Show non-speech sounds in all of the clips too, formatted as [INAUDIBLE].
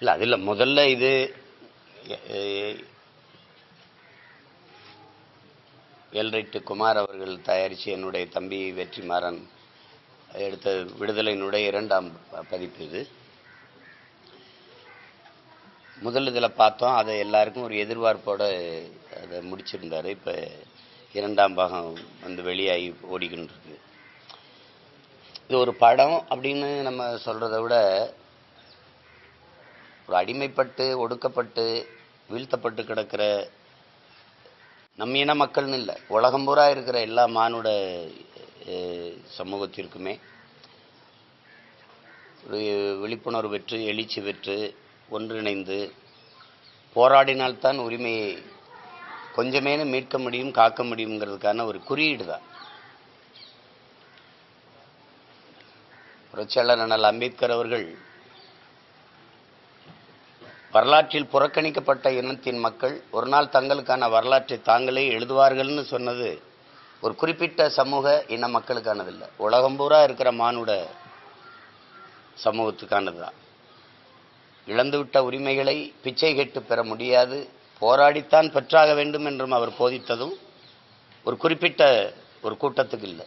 இல்லை அதில் முதல்ல இது எல்ரைட்டு குமார் அவர்கள் தயாரித்து என்னுடைய தம்பி வெற்றிமாறன் எடுத்த விடுதலையினுடைய இரண்டாம் பதிப்பு இது. முதல் இதில் பார்த்தோம். அதை எல்லாருக்கும் ஒரு எதிர்பார்ப்போட அதை முடிச்சிருந்தாரு. இப்போ இரண்டாம் பாகம் வந்து வெளியாகி ஓடிக்கின்னு இருக்கு இது ஒரு படம் அப்படின்னு நம்ம சொல்கிறத விட ஒரு அடிமைப்பட்டு ஒடுக்கப்பட்டு வீழ்த்தப்பட்டு கிடக்கிற நம்ம இன மக்கள்னு இல்லை. உலகம் பூரா இருக்கிற எல்லா மானுட சமூகத்திற்குமே ஒரு விழிப்புணர்வு பெற்று எழுச்சி பெற்று ஒன்றிணைந்து போராடினால்தான் உரிமையை கொஞ்சமேனு மீட்க முடியும் காக்க முடியுங்கிறதுக்கான ஒரு குறியீடு தான். புரட்சியாளர் அண்ணல் அம்பேத்கர் அவர்கள் வரலாற்றில் புறக்கணிக்கப்பட்ட இனத்தின் மக்கள் ஒரு நாள் தங்களுக்கான வரலாற்றை தாங்களே எழுதுவார்கள்னு சொன்னது ஒரு குறிப்பிட்ட சமூக இன மக்களுக்கானதில்லை. உலகம் பூரா இருக்கிற மானுட சமூகத்துக்கானது தான் இழந்துவிட்ட உரிமைகளை பிச்சை கெட்டு பெற முடியாது. போராடித்தான் பெற்றாக வேண்டும் என்றும் அவர் போதித்ததும் ஒரு குறிப்பிட்ட ஒரு கூட்டத்துக்கு இல்லை.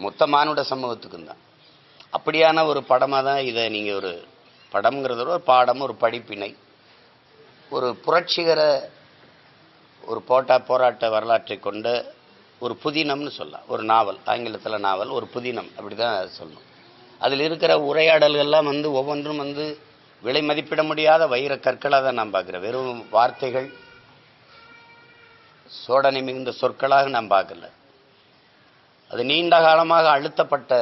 மொத்த மானுட சமூகத்துக்கும் தான் அப்படியான ஒரு படமாக தான் இதை நீங்கள் ஒரு படம்ங்கிறத ஒரு பாடம் ஒரு படிப்பினை ஒரு புரட்சிகர ஒரு போட்டா போராட்ட வரலாற்றை கொண்ட ஒரு புதினம்னு சொல்லலாம். ஒரு நாவல் ஆங்கிலத்தில் நாவல் ஒரு புதினம் அப்படி தான் சொல்லணும். அதில் இருக்கிற உரையாடல்கள்லாம் வந்து ஒவ்வொன்றும் வந்து விலை மதிப்பிட முடியாத வைர கற்களாக தான் நான் பார்க்குறேன். வெறும் வார்த்தைகள் சோடனை மிகுந்த சொற்களாக நான் பார்க்கல. அது நீண்ட காலமாக அழுத்தப்பட்ட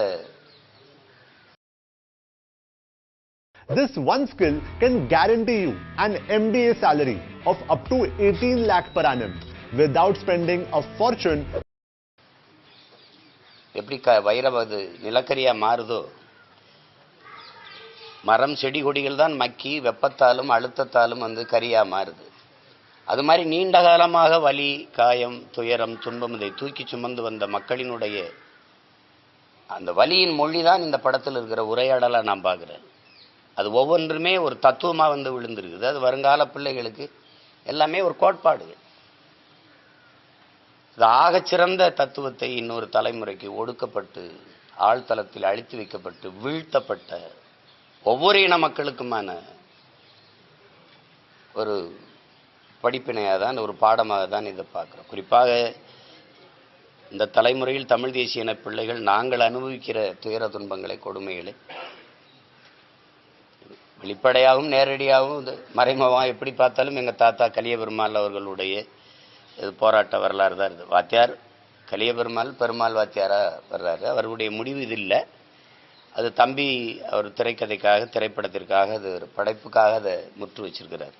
This one skill can guarantee you an MBA salary of up to 18 lakh per annum without spending a fortune. எப்படி க வைரம் அது நிலக்கரியா மாறுதோ? மரம் செடி கொடிகள் தான் மக்கி வெப்பத்தாலும் அழுத்தத்தாலும் வந்து கரியா மாறுது. அது மாதிரி நீண்ட காலமாக வலி காயம் துயரம் துன்பம் இதை தூக்கி சுமந்து வந்த மக்களினுடைய அந்த வலியின் மொழி தான் இந்த படத்தில் இருக்கிற உரையாடலாக நான் பார்க்குறேன். அது ஒவ்வொன்றுமே ஒரு தத்துவமாக வந்து விழுந்திருக்குது. அது வருங்கால பிள்ளைகளுக்கு எல்லாமே ஒரு கோட்பாடுகள் இது ஆகச்சிறந்த தத்துவத்தை இன்னொரு தலைமுறைக்கு ஒடுக்கப்பட்டு ஆழ்தளத்தில் அழித்து வைக்கப்பட்டு வீழ்த்தப்பட்ட ஒவ்வொரு இன மக்களுக்குமான ஒரு படிப்பினையாக தான் ஒரு பாடமாக தான் இதை பார்க்குறோம். குறிப்பாக இந்த தலைமுறையில் தமிழ் தேசிய இன பிள்ளைகள் நாங்கள் அனுபவிக்கிற துயர துன்பங்களை கொடுமைகளை வெளிப்படையாகவும் நேரடியாகவும் இது மறைமுகமாக எப்படி பார்த்தாலும் எங்கள் தாத்தா கலியபெருமாள் அவர்களுடைய இது போராட்ட வரலாறு தான் இது. வாத்தியார் கலியபெருமாள் பெருமாள் பெருமாள் வாத்தியாராக வர்றாரு. அவருடைய முடிவு இது இல்லை. அது தம்பி அவர் திரைக்கதைக்காக திரைப்படத்திற்காக அது ஒரு படைப்புக்காக அதை முற்று வச்சிருக்கிறார்.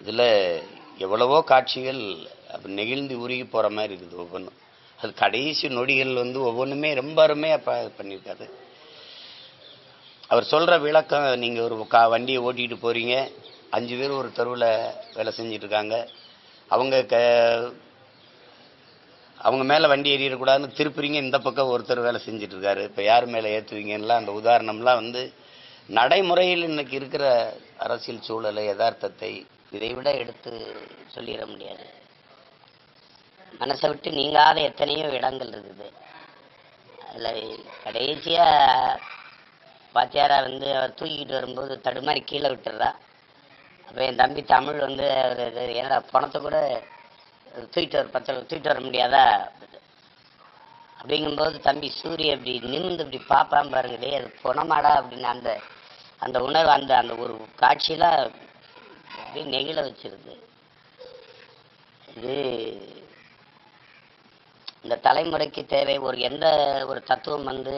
இதில் எவ்வளவோ காட்சிகள் அப்படி நெகிழ்ந்து உருகி போகிற மாதிரி இருக்குது ஒவ்வொன்றும் அது கடைசி நொடிகள் வந்து ஒவ்வொன்றுமே ரொம்ப அருமையாக ப பண்ணியிருக்காரு. அவர் சொல்கிற விளக்கம் நீங்கள் ஒரு கா வண்டியை ஓட்டிகிட்டு போகிறீங்க அஞ்சு பேர் ஒரு தெருவில் வேலை செஞ்சிட்ருக்காங்க. அவங்க க அவங்க மேலே வண்டி ஏறிடக்கூடாதுன்னு திருப்புறீங்க. இந்த பக்கம் ஒருத்தர் வேலை செஞ்சிட்ருக்காரு. இப்போ யார் மேலே ஏற்றுவீங்கலாம் அந்த உதாரணம்லாம் வந்து நடைமுறையில் இன்னைக்கு இருக்கிற அரசியல் சூழலை யதார்த்தத்தை இதை விட எடுத்து சொல்லிட முடியாது. மனசை விட்டு நீங்காத எத்தனையோ இடங்கள் இருக்குது. அதில் கடைசியாக பாத்தியாரா வந்து அவர் தூக்கிட்டு வரும்போது தடுமாறி கீழே விட்டுறா. அப்போ என் தம்பி தமிழ் வந்து அவர் என்னடா பணத்தை கூட தூக்கிட்டு வர பத்து தூக்கிட்டு வர முடியாதா? அப்படிங்கும்போது தம்பி சூரிய அப்படி நிமிந்து இப்படி பார்ப்பான் பாருங்களே அது பணமாடா அப்படின்னு அந்த அந்த உணர்வு அந்த அந்த ஒரு காட்சியில அப்படியே நெகிழ வச்சிருது. இது இந்த தலைமுறைக்கு தேவை ஒரு எந்த ஒரு தத்துவம் வந்து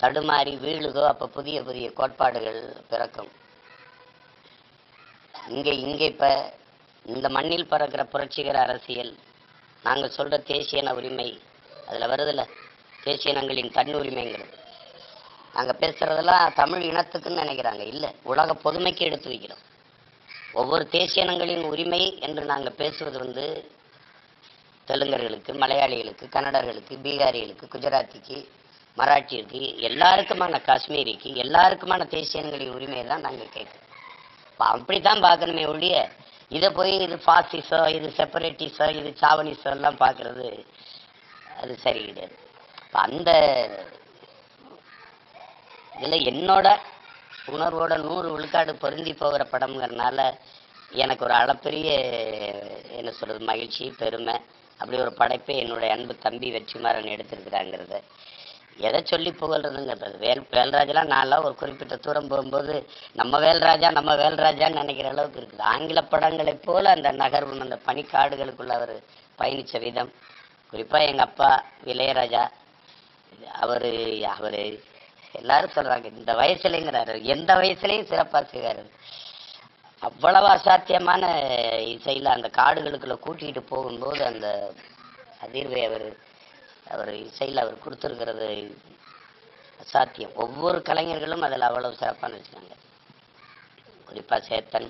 தடுமாறி வீழுதோ அப்ப புதிய புதிய கோட்பாடுகள் பிறக்கும். இங்கே இங்கே இப்ப இந்த மண்ணில் பறக்கிற புரட்சிகர அரசியல் நாங்கள் சொல்ற தேசியன உரிமை அதுல வருதுல்ல? தேசிய இனங்களின் தன் உரிமைங்கிறது. நாங்க பேசுறதெல்லாம் தமிழ் இனத்துக்குன்னு நினைக்கிறாங்க. இல்ல உலக பொதுமைக்கு எடுத்து வைக்கிறோம். ஒவ்வொரு தேசியனங்களின் உரிமை என்று நாங்க பேசுவது வந்து தெலுங்கர்களுக்கு மலையாளிகளுக்கு கன்னடர்களுக்கு பீகாரிகளுக்கு குஜராத்திக்கு மராட்டியருக்கு எல்லாருக்குமான காஷ்மீரிக்கு எல்லாருக்குமான தேசியங்களின் உரிமையை தான் நாங்கள் கேட்குறோம். அப்ப அப்படித்தான் பார்க்கணுமே ஒழிய இதை போய் இது ஃபாசிசம் இது செப்பரேட்டிஸோ இது சாவனிஸோ எல்லாம் பார்க்கறது அது சரி கிடையாது. அந்த இதில் என்னோட உணர்வோட நூறு விழுக்காடு பொருந்தி போகிற படம்ங்கிறனால எனக்கு ஒரு அளப்பெரிய என்ன சொல்கிறது மகிழ்ச்சி பெருமை அப்படி ஒரு படைப்பை என்னுடைய அன்பு தம்பி வெற்றிமாறன் எடுத்திருக்கிறாங்கிறத எதை சொல்லி புகழ்றதுங்கிறது. வேல் வேல்ராஜெலாம் நான்லாம் ஒரு குறிப்பிட்ட தூரம் போகும்போது நம்ம வேல்ராஜா நம்ம வேல்ராஜான்னு நினைக்கிற அளவுக்கு இருக்குது. ஆங்கில படங்களைப் போல் அந்த நகர்வும் அந்த பனிக்காடுகளுக்குள்ள அவர் பயணித்த விதம். குறிப்பாக எங்கள் அப்பா இளையராஜா அவர் அவர் எல்லாரும் சொல்கிறாங்க இந்த வயசுலங்கிறாரு. எந்த வயசுலேயும் சிறப்பாக செய்கிறார் அவ்வளவு அசாத்தியமான இசையில் அந்த காடுகளுக்குள்ளே கூட்டிகிட்டு போகும்போது அந்த அதிர்வை அவர் அவர் இசையில் அவர் கொடுத்துருக்கிறது அசாத்தியம். ஒவ்வொரு கலைஞர்களும் அதில் அவ்வளவு சிறப்பாக வச்சுக்காங்க குறிப்பாக சேத்தன்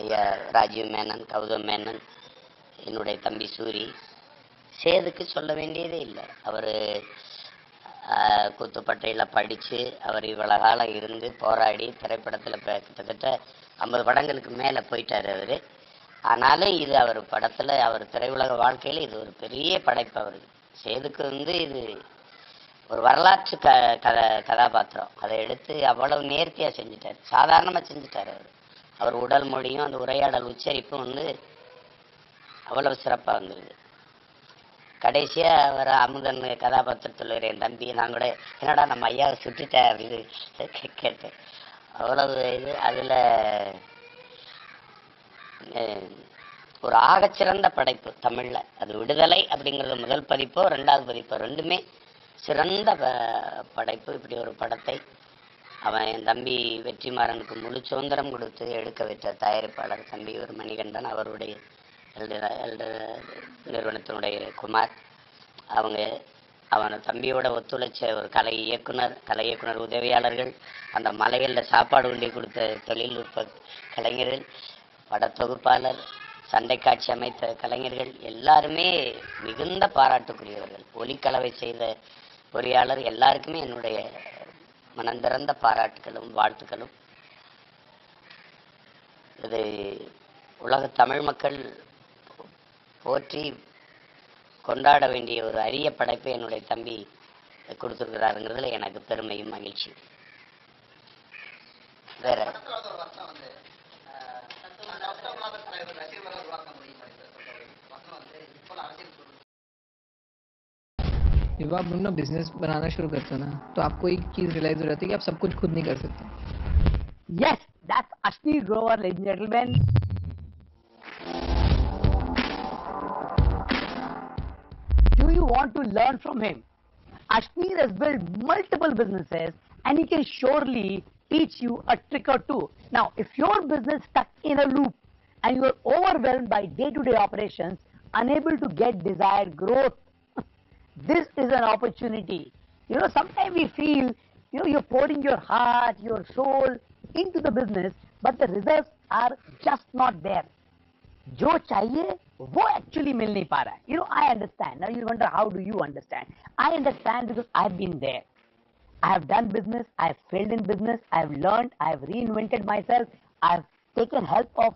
ஐயா ராஜீவ் மேனன் கௌதம் மேனன் என்னுடைய தம்பி சூரி. சேதுக்கு சொல்ல வேண்டியதே இல்லை. அவர் குத்துப்பட்டையில் படித்து அவர் இவ்வளோ காலம் இருந்து போராடி திரைப்படத்தில் இப்போ கிட்டத்தட்ட ஐம்பது படங்களுக்கு மேலே போயிட்டார் அவர். ஆனாலும் இது அவர் படத்தில் அவர் திரையுலக வாழ்க்கையில் இது ஒரு பெரிய படைப்பு அவருக்கு. சேதுக்கு வந்து இது ஒரு வரலாற்று க கதை கதாபாத்திரம். அதை எடுத்து அவ்வளவு நேர்த்தியாக செஞ்சுட்டார். சாதாரணமாக செஞ்சுட்டார் அவர். அவர் உடல் மொழியும் அந்த உரையாடல் உச்சரிப்பும் வந்து அவ்வளவு சிறப்பாக வந்துருது கடைசியா அவர் அமுதன் கதாபாத்திரத்தில் என் தம்பி நான் கூட என்னடா நம்ம ஐயாவை சுட்டுட்டேன் அப்படின்னு கே- கேட்டேன். அவ்வளவு இது. அதில் ஒரு ஆகச்சிறந்த படைப்பு தமிழ்ல. அது விடுதலை அப்படிங்கிறது முதல் பதிப்போ ரெண்டாவது பதிப்போ ரெண்டுமே சிறந்த படைப்பு. இப்படி ஒரு படத்தை அவன் என் தம்பி வெற்றிமாறனுக்கு முழு சுதந்திரம் கொடுத்து எடுக்க வைத்த தயாரிப்பாளர் தம்பி ஒரு மணிகண்டன் அவருடைய நிறுவனத்தினுடைய குமார். அவங்க அவன் தம்பியோட ஒத்துழைச்ச ஒரு கலை இயக்குனர் கலை இயக்குனர் உதவியாளர்கள் அந்த மலைகளில் சாப்பாடு கொண்டு கொடுத்த தொழில்நுட்ப கலைஞர்கள் படத்தொகுப்பாளர் சண்டை காட்சி அமைத்த கலைஞர்கள் எல்லாருமே மிகுந்த பாராட்டுக்குரியவர்கள். ஒலிக்கலவை செய்த பொறியாளர் எல்லாருக்குமே என்னுடைய மனந்திறந்த பாராட்டுகளும் வாழ்த்துக்களும். இது உலக தமிழ் மக்கள் போற்றி கொண்டாட வேண்டிய ஒரு அரிய படைப்பை என்னுடைய தம்பி கொடுத்துருக்கிறாருங்கிறதுல எனக்கு பெருமையும் மகிழ்ச்சி வேற. जब आप ना बिज़नेस बनाना शुरू करते हो ना तो आपको एक चीज़ रियलाइज़ हो जाती है कि आप सब कुछ खुद नहीं कर सकते। Yes that's Ashneer Grover ladies and gentleman do you want to learn from him Ashneer has build multiple businesses and he can surely teach you a trick or two. Now, if your business stuck in a loop and you are overwhelmed by day-to-day operations, unable to get desired growth, [LAUGHS] this is an opportunity. You know, sometimes we feel, you know, you're pouring your heart, your soul into the business, but the results are just not there. जो चाहिए वो actually मिल नहीं पा रहा है you know I understand now you wonder how do you understand I understand because I have been there I have done business, I have failed in business, I have learned, I have reinvented myself, I have taken help of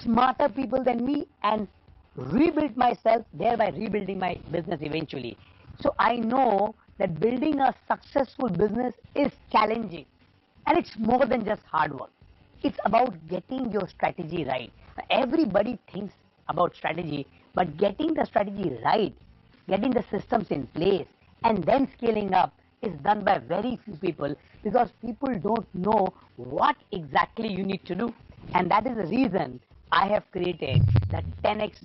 smarter people than me and rebuilt myself, thereby rebuilding my business eventually. So I know that building a successful business is challenging and it's more than just hard work. It's about getting your strategy right. Everybody thinks about strategy, but getting the strategy right, getting the systems in place, and then scaling up is done by very few people because people don't know what exactly you need to do. And that is the reason I have created the 10x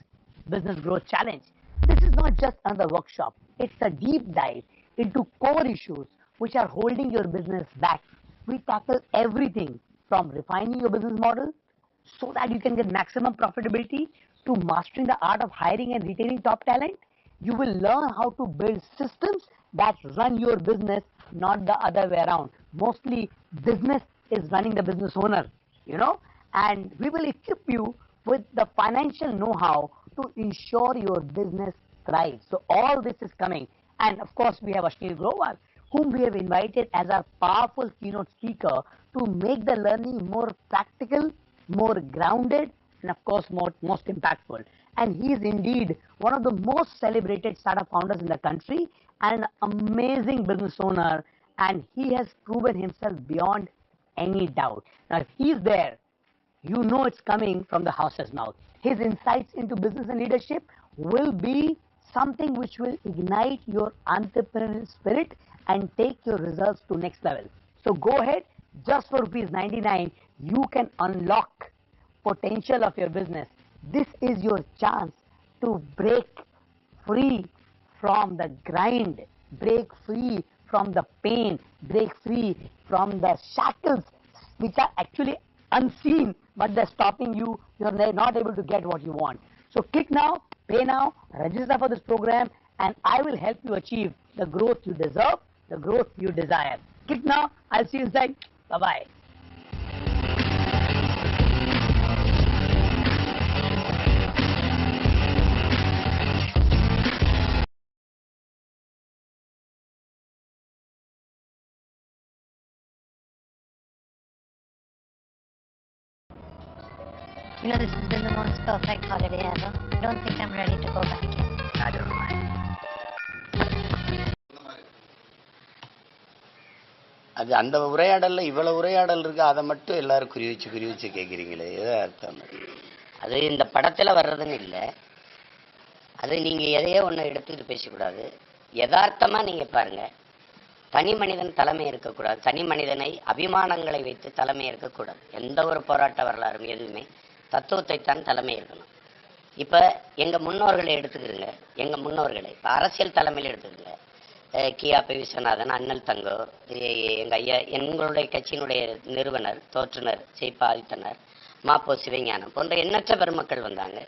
Business Growth Challenge. This is not just another workshop, it's a deep dive into core issues which are holding your business back. We tackle everything from refining your business model so that you can get maximum profitability to mastering the art of hiring and retaining top talent. You will learn how to build systems that run your business, not the other way around. Mostly, business is running the business owner, you know, and we will equip you with the financial know how to ensure your business thrives. So, all this is coming. And of course, we have Ashneer Grover, whom we have invited as our powerful keynote speaker to make the learning more practical, more grounded, and of course, more, most impactful. And he is indeed one of the most celebrated startup founders in the country and an amazing business owner. And he has proven himself beyond any doubt. Now, if he's there, you know it's coming from the house's mouth. His insights into business and leadership will be something which will ignite your entrepreneurial spirit and take your results to next level. So go ahead, just for rupees 99, you can unlock potential of your business. This is your chance to break free from the grind, break free from the pain, break free from the shackles which are actually unseen but they're stopping you. You're not able to get what you want. So click now, pay now, register for this program, and I will help you achieve the growth you deserve, the growth you desire. Click now. I'll see you inside. Bye bye You know, this has been the most perfect holiday ever. I don't think I'm ready to go back yet. I don't mind. அது அந்த உரையாடல்ல இவ்வளவு உரையாடல் இருக்கு? அதை மட்டும் எல்லாரும் குறி வச்சு குறி வச்சு கேட்குறீங்களே எதை அர்த்தம். அது இந்த படத்துல வர்றதுன்னு இல்லை. அது நீங்க எதையோ ஒண்ணு எடுத்துட்டு பேசக்கூடாது. யதார்த்தமா நீங்க பாருங்க. தனி மனிதன் தலைமை இருக்கக்கூடாது. தனி மனிதனை அபிமானங்களை வைத்து தலைமை இருக்கக்கூடாது. எந்த ஒரு போராட்ட வரலாறும் எதுவுமே தத்துவத்தை தான் தலைமை இருக்கணும் இப்ப எங்க முன்னோர்களை எடுத்துக்கிறங்க எங்க முன்னோர்களை. இப்ப அரசியல் தலைமையில் எடுத்துக்கிறங்க அஹ் கியாபி விஸ்வநாதன் அண்ணல் தங்கோ எங்கள் எங்க ஐயா எங்களுடைய கட்சியினுடைய நிறுவனர் தோற்றுனர் சீபா ஆதித்தனர் மாப்போ சிவஞானம் போன்ற எண்ணற்ற பெருமக்கள் வந்தாங்க.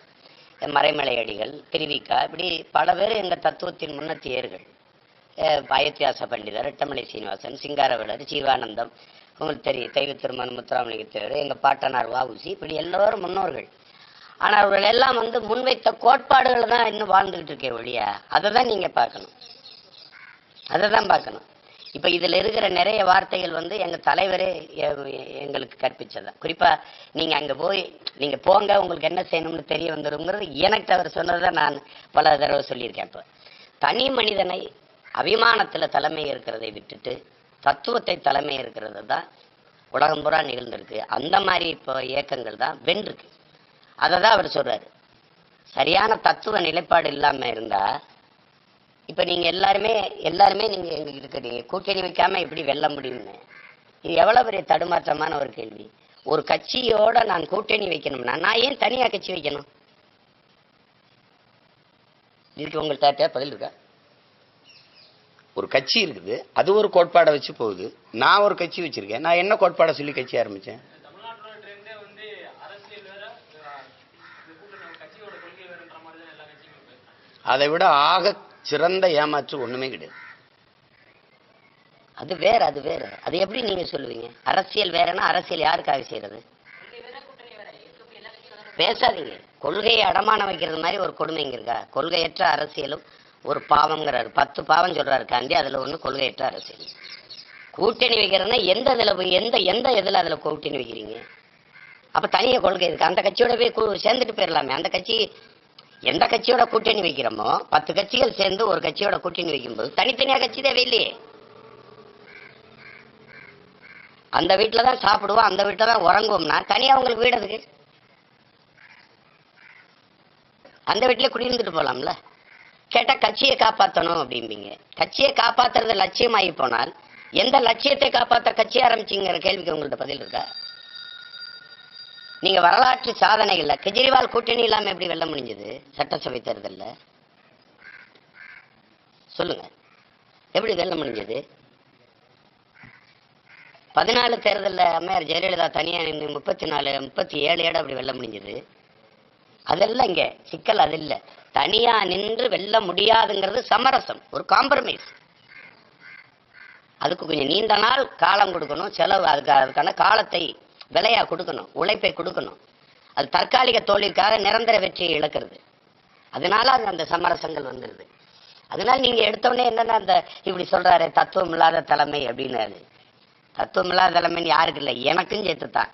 மறைமலை அடிகள் திருவிக்கா இப்படி பல பேர் எங்க தத்துவத்தின் முன்னத்தியர்கள். பாயத்தியாச பண்டிதர் ரெட்டமலை சீனிவாசன் சிங்காரவேலர் ஜீவானந்தம் உங்களுக்கு தெரியும். தெய்வ திருமணம் முத்துராமலிங்க தேவர் எங்க பாட்டனார் வாவுசி இப்படி எல்லோரும் முன்னோர்கள். ஆனால் அவர்கள் எல்லாம் வந்து முன்வைத்த கோட்பாடுகளை தான் இன்னும் வாழ்ந்துகிட்டு இருக்கே ஒழிய அதை தான் நீங்கள் பார்க்கணும். அதை தான் பார்க்கணும். இப்போ இதில் இருக்கிற நிறைய வார்த்தைகள் வந்து எங்கள் தலைவரே எங்களுக்கு கற்பிச்சதான் குறிப்பாக நீங்கள் அங்கே போய் நீங்கள் போங்க உங்களுக்கு என்ன செய்யணும்னு தெரிய வந்துருங்கிறது எனக்கு அவர் சொன்னதை நான் பல தடவை சொல்லியிருக்கேன் இப்போ. தனி மனிதனை அபிமானத்தில் தலைமை இருக்கிறதை விட்டுட்டு தத்துவத்தை தலைமை இருக்கிறது தான் உலகம் பூரா நிகழ்ந்திருக்கு. அந்த மாதிரி இப்போ இயக்கங்கள் தான் வென்றிருக்கு. அதை தான் அவர் சொல்றாரு. சரியான தத்துவ நிலைப்பாடு இல்லாமல் இருந்தா இப்போ நீங்கள் எல்லாருமே எல்லாருமே நீங்கள் எங்க இருக்கிறீங்க. கூட்டணி வைக்காமல் எப்படி வெல்ல முடியும்னு? இது எவ்வளோ பெரிய தடுமாற்றமான ஒரு கேள்வி. ஒரு கட்சியோட நான் கூட்டணி வைக்கணும்னா நான் ஏன் தனியாக கட்சி வைக்கணும்? இதுக்கு உங்கள்கிட்ட பதில் இருக்கா? ஒரு கட்சி இருக்குது. அது ஒரு கோட்பாடை வச்சு போகுது. நான் ஒரு கட்சி வச்சிருக்கேன். நான் என்ன கோட்பாடை சொல்லி கட்சி ஆரம்பிச்சேன்? அதை விட ஆக சிறந்த ஏமாற்று ஒண்ணுமே கிடையாது. அது வேற அது வேற. அது எப்படி நீங்க சொல்லுவீங்க? அரசியல் வேறனா அரசியல் யாருக்காக செய்யறது? பேசாதீங்க. கொள்கையை அடமானம் வைக்கிறது மாதிரி ஒரு கொடுமை இங்க இருக்கா? கொள்கையற்ற அரசியலும் ஒரு பாவம்ங்கிறாரு. பத்து பாவம் சொல்றாரு. காந்தி அதுல ஒண்ணு கொள்கையற்ற அரசியல் கூட்டணி வைக்கிறதுனா எந்த இதுல போய் எந்த எந்த இதுல அதுல கூட்டணி வைக்கிறீங்க? அப்ப தனியாக கொள்கை இருக்கு. அந்த கட்சியோட போய் சேர்ந்துட்டு போயிடலாமே அந்த கட்சி எந்த கட்சியோட கூட்டணி வைக்கிறோமோ பத்து கட்சிகள் சேர்ந்து ஒரு கட்சியோட கூட்டணி வைக்கும்போது தனித்தனியா கட்சி தேவையில்லையே. அந்த வீட்டில் தான் சாப்பிடுவோம். அந்த வீட்டில் தான் உறங்குவோம்னா தனியாக உங்களுக்கு வீடு அதுக்கு அந்த வீட்டிலே குடியிருந்துட்டு போகலாம்ல கேட்டால் கட்சியை காப்பாற்றணும் அப்படிம்பீங்க. கட்சியை காப்பாத்துறது லட்சியமாகி போனால் எந்த லட்சியத்தை காப்பாற்ற கட்சி ஆரம்பிச்சிங்கிற கேள்விக்கு உங்கள்ட்ட பதில் இருக்கா? நீங்க வரலாற்று சாதனைகள்ல கெஜ்ரிவால் கூட்டணி இல்லாம எப்படி வெல்ல முடிஞ்சது? சட்டசபை தேர்தலில். சொல்லுங்க. எப்படி வெல்ல முடிஞ்சது? பதினாலு தேர்தலில் அம்மையார் ஜெயலலிதா தனியாக நின்று முப்பத்தி நாலு முப்பத்தி ஏழு இடம் அப்படி வெல்ல முடிஞ்சது? அதெல்லாம் இங்கே சிக்கல் அது இல்லை. தனியா நின்று வெல்ல முடியாதுங்கிறது சமரசம் ஒரு காம்ப்ரமைஸ் அதுக்கு கொஞ்சம் நீண்ட நாள் காலம் கொடுக்கணும் செலவு அதுக்கு அதுக்கான காலத்தை விலையா கொடுக்கணும் உழைப்பை கொடுக்கணும். அது தற்காலிக தோல்விக்காக நிரந்தர வெற்றியை இழக்கிறது. அதனால அது அந்த சமரசங்கள் வந்துடுது அதனால நீங்க எடுத்தோடனே என்னன்னா அந்த இப்படி சொல்றாரு தத்துவம் இல்லாத தலைமை அப்படின்னாரு. தத்துவம் இல்லாத தலைமைன்னு யாருக்கு இல்லை? எனக்கும் சேர்த்து தான்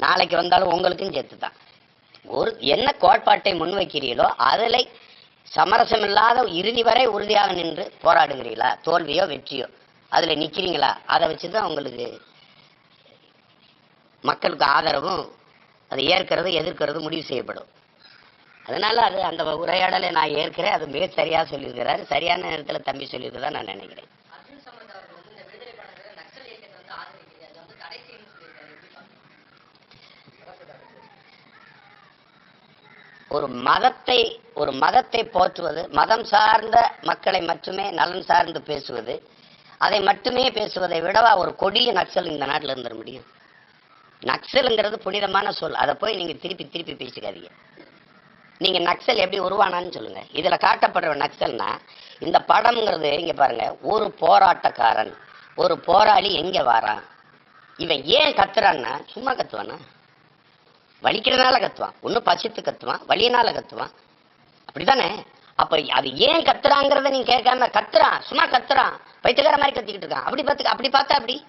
நாளைக்கு வந்தாலும் உங்களுக்கும் சேர்த்து தான் ஒரு என்ன கோட்பாட்டை முன்வைக்கிறீர்களோ அதில் சமரசம் இல்லாத இறுதி வரை உறுதியாக நின்று போராடுகிறீங்களா தோல்வியோ வெற்றியோ? அதில் நிற்கிறீங்களா அதை வச்சு தான் உங்களுக்கு மக்களுக்கு ஆதரவும் அதை ஏற்கிறது எதிர்க்கிறது முடிவு செய்யப்படும். அதனால அது அந்த உரையாடலை நான் ஏற்கிறேன். அது மிக சரியாக சொல்லியிருக்கிறாரு. சரியான நேரத்தில் தம்பி சொல்லியிருக்கதான் நான் நினைக்கிறேன். ஒரு மதத்தை ஒரு மதத்தை போற்றுவது மதம் சார்ந்த மக்களை மட்டுமே நலன் சார்ந்து பேசுவது அதை மட்டுமே பேசுவதை விடவா ஒரு கொடிய நக்சல் இந்த நாட்டில் இருந்துட முடியும்? நக்சலுங்கிறது புனிதமான சொல். அதை போய் நீங்க திருப்பி திருப்பி பேசிக்காதீங்க. நீங்க நக்சல் எப்படி உருவானான்னு சொல்லுங்க. இதுல காட்டப்படுற நக்சல்னா இந்த படம்ங்கிறது இங்க பாருங்க ஒரு போராட்டக்காரன் ஒரு போராளி எங்க வாரான்? இவன் ஏன் கத்துறான்னா சும்மா கத்துவானா? வலிக்கிறதுனால கத்துவான். ஒன்றும் பசித்து கத்துவான் வலியினால கத்துவான். அப்படிதானே அப்ப அது ஏன் கத்துறாங்கிறத நீங்க கேட்காம கத்துறான் சும்மா கத்துறான். பைத்தியக்கார மாதிரி கத்திக்கிட்டு இருக்கான். அப்படி பார்த்து அப்படி பார்த்தா அப்படி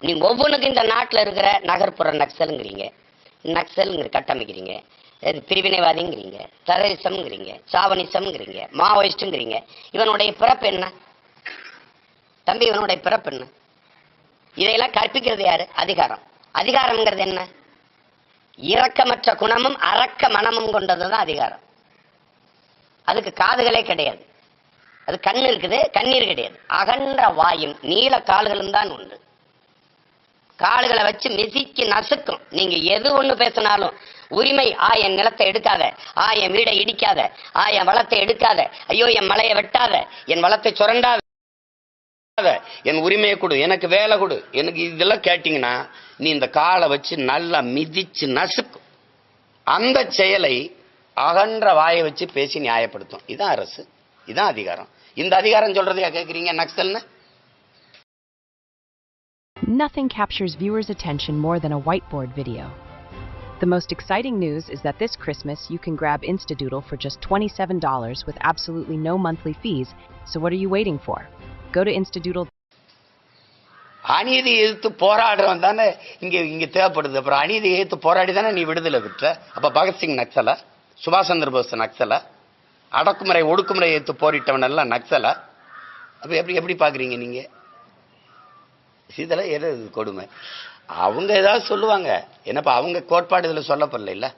நீ ஒவ்வொன்றுக்கும் இந்த நாட்டில் இருக்கிற நகர்ப்புற நக்சலுங்கிறீங்க. நக்சலுங்கிற கட்டமைக்கிறீங்க. இது பிரிவினைவாதிங்கிறீங்க. டெரரிசம்ங்கிறீங்க சாவனிசம்ங்கிறீங்க மாவோயிஸ்ட்டுங்கிறீங்க இவனுடைய பிறப்பு என்ன? தம்பி இவனுடைய பிறப்பு என்ன? இதையெல்லாம் கற்பிக்கிறது யாரு? அதிகாரம். அதிகாரம்ங்கிறது என்ன? இரக்கமற்ற குணமும் அரக்க மனமும் கொண்டதுதான் அதிகாரம். அதுக்கு காதுகளே கிடையாது. அது கண் இருக்குது கண்ணீர் கிடையாது. அகன்ற வாயும் நீல கால்களும் தான் உண்டு. கால்களை வச்சு மிதிக்கு நசுக்கும். நீங்க எது ஒண்ணு பேசினாலும் உரிமை ஆ என் நிலத்தை எடுக்காத. ஆ என் வீடை இடிக்காத. ஆ என் வளத்தை எடுக்காத. ஐயோ என் மலையை வெட்டாத. என் வளத்தை சுரண்டாத. என் உரிமையை கொடு எனக்கு வேலை கொடு எனக்கு இதெல்லாம் கேட்டீங்கன்னா நீ இந்த காலை வச்சு நல்லா மிதிச்சு நசுக்கும் அந்த செயலை அகன்ற வாயை வச்சு பேசி நியாயப்படுத்தும் இதான் அரசு இதான் அதிகாரம் இந்த அதிகாரம் சொல்றதையா கேக்குறீங்க நக்சல்னு Nothing captures viewers' attention more than a whiteboard video. The most exciting news is that this Christmas you can grab Instadoodle for just $27 with absolutely no monthly fees, so what are you waiting for? Go to Instadoodle. அநீதி எதிர்த்து போராடுறவன் தானே இங்க இங்க தேவைப்படுது. அப்புறம் அநீதி எதிர்த்து போராடி தானே நீ விடுதலை பெற்ற? அப்ப பகத்சிங் நக்சலா சுபாஷ் சந்திர போஸ் நக்சலா அடக்குமுறை ஒடுக்குமுறை எதிர்த்து போரிட்டவன் எல்லாம் நக்சலா. அப்ப எப்படி எப்படி பாக்குறீங்க நீங்க? இதெல்லாம் எது கொடுமை? அவங்க ஏதாவது சொல்லுவாங்க. என்னப்பா அவங்க கோட்பாடு இதுல சொல்லப்படல இல்லை?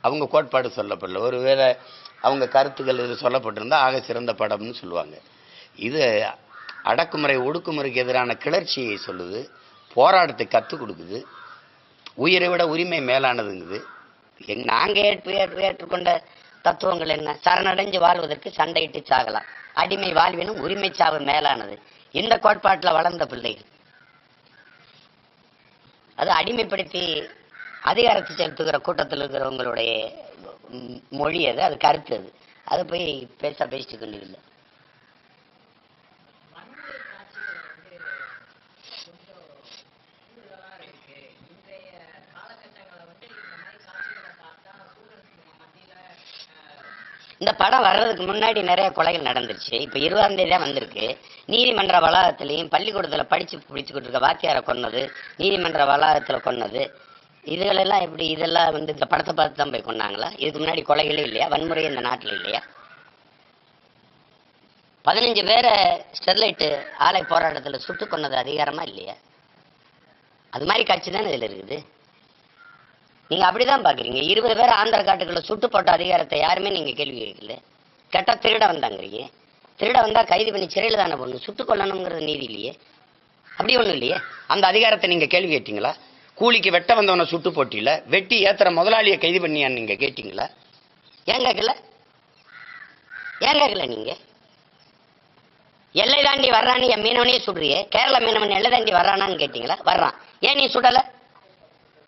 அவங்க கோட்பாடு சொல்லப்படல. ஒருவேளை அவங்க கருத்துக்கள் இது சொல்லப்பட்டிருந்தா ஆக சிறந்த படம்னு சொல்லுவாங்க. இது அடக்குமுறை ஒடுக்குமுறைக்கு எதிரான கிளர்ச்சியை சொல்லுது போராட்டத்தை கற்றுக் கொடுக்குது உயிரை விட உரிமை மேலானதுங்குது. எங் நாங்கள் ஏற்று ஏற்று ஏற்றுக்கொண்ட தத்துவங்கள் என்ன? சரணடைஞ்சு வாழ்வதற்கு சண்டையிட்டு சாகலாம். அடிமை வாழ்வினும் உரிமை சாவு மேலானது. இந்த கோட்பாட்டில் வளர்ந்த பிள்ளைகள். அது அடிமைப்படுத்தி அதிகாரத்தை செலுத்துகிற கூட்டத்தில் இருக்கிறவங்களுடைய மொழி அது அது கருத்து அது அதை போய் பேச பேசிட்டு கொண்டிருந்த இந்த படம் வர்றதுக்கு முன்னாடி நிறைய கொலைகள் நடந்துருச்சு. இப்ப இருபதாம் தேதி தான் வந்திருக்கு. நீதிமன்ற வளாகத்திலையும் பள்ளிக்கூடத்துல படிச்சு பிடிச்சுக்கிட்டு இருக்க வாத்தியாரை கொன்னது நீதிமன்ற வளாகத்துல கொன்னது. இதுகளெல்லாம் எப்படி இதெல்லாம் வந்து இந்த படத்தை பார்த்து தான் போய் கொண்டாங்களா? இதுக்கு முன்னாடி கொலைகளே இல்லையா? வன்முறை இந்த நாட்டில் இல்லையா? பதினஞ்சு பேரை ஸ்டெர்லைட்டு ஆலை போராட்டத்தில் சுட்டு கொன்னது அதிகாரமா இல்லையா? அது மாதிரி காட்சி தானே இதில் இருக்குது. நீங்கள் அப்படி தான் பார்க்குறீங்க இருபது பேர் ஆந்திர காட்டுக்குள்ள சுட்டு போட்ட அதிகாரத்தை யாருமே நீங்கள் கேள்வி கேட்கல. கெட்ட திருட வந்தாங்கிறீங்க திருட வந்தால் கைது பண்ணி சிறையில் தானே போடணும். சுட்டு கொள்ளணுங்கிறது நீதி இல்லையே. அப்படி ஒன்றும் இல்லையே. அந்த அதிகாரத்தை நீங்கள் கேள்வி கேட்டீங்களா? கூலிக்கு வெட்ட வந்தவனை சுட்டு போட்டியில் வெட்டி ஏத்துற முதலாளியை கைது பண்ணியான்னு நீங்கள் கேட்டிங்களா? ஏன் கேட்கல? ஏன் கேட்கல நீங்கள் எல்லை தாண்டி வர்றான்னு என் மீனவனே சுடுறியே கேரள மீனவன் எல்லை தாண்டி வர்றானான்னு கேட்டிங்களா? வர்றான். ஏன் நீ சுடலை?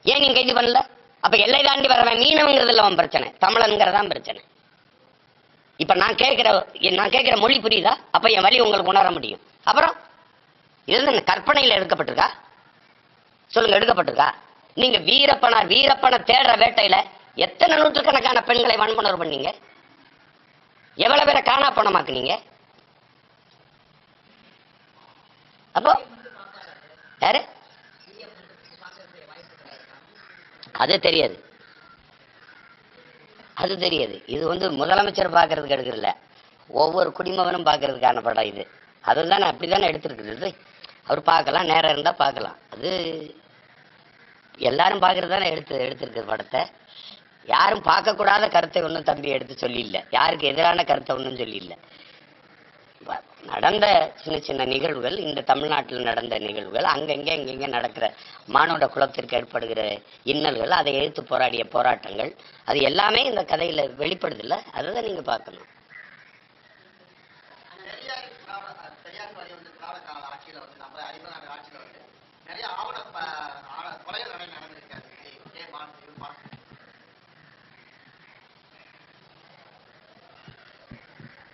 ஏன் நீ கைது பண்ணல? அப்போ எல்லை தாண்டி வரவன் மீனவங்கிறதுல அவன் பிரச்சனை தமிழனுங்கிறதான் பிரச்சனை. இப்போ நான் கேட்குற நான் கேட்குற மொழி புரியுதா? அப்போ என் வழி உங்களுக்கு உணர முடியும். அப்புறம் இது கற்பனையில் எடுக்கப்பட்டிருக்கா? சொல்லுங்க எடுக்கப்பட்டிருக்கா? நீங்க வீரப்பனார் வீரப்பனை தேடுற வேட்டையில எத்தனை நூற்றுக்கணக்கான பெண்களை வன்புணர்வு பண்ணீங்க? எவ்வளவு பேரை காணா பணமாக்குனீங்க? அப்போ யாரு? அது தெரியாது. அது தெரியாது. இது வந்து முதலமைச்சர் பார்க்கறதுக்கு எடுக்கிறதில்ல. ஒவ்வொரு குடிமகனும் பார்க்கறதுக்கான படம் இது. அதுதானே அப்படிதானே எடுத்திருக்கிறது. அவர் பார்க்கலாம் நேரம் இருந்தால் பார்க்கலாம். அது எல்லாரும் பார்க்கறது தானே எடுத்து எடுத்திருக்கிற படத்தை. யாரும் பார்க்கக்கூடாத கருத்தை ஒன்றும் தம்பி எடுத்து சொல்லியில்லை யாருக்கு எதிரான கருத்தை ஒன்றும் சொல்லியில்லை நடந்த சின்ன சின்ன நிகழ்வுகள் இந்த தமிழ்நாட்டில் நடந்த நிகழ்வுகள் அங்கங்கே அங்கங்கே நடக்கிற மானோட குலத்திற்கு ஏற்படுகிற இன்னல்கள் அதை எடுத்து போராடிய போராட்டங்கள் அது எல்லாமே இந்த கதையில் வெளிப்படுதில்லை. அதை தான் நீங்கள் பார்க்கணும். நீங்க பார்க்கணும்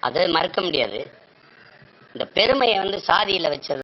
அது மறுக்க முடியாது. இந்த பெருமையை வந்து சாதியில வச்சது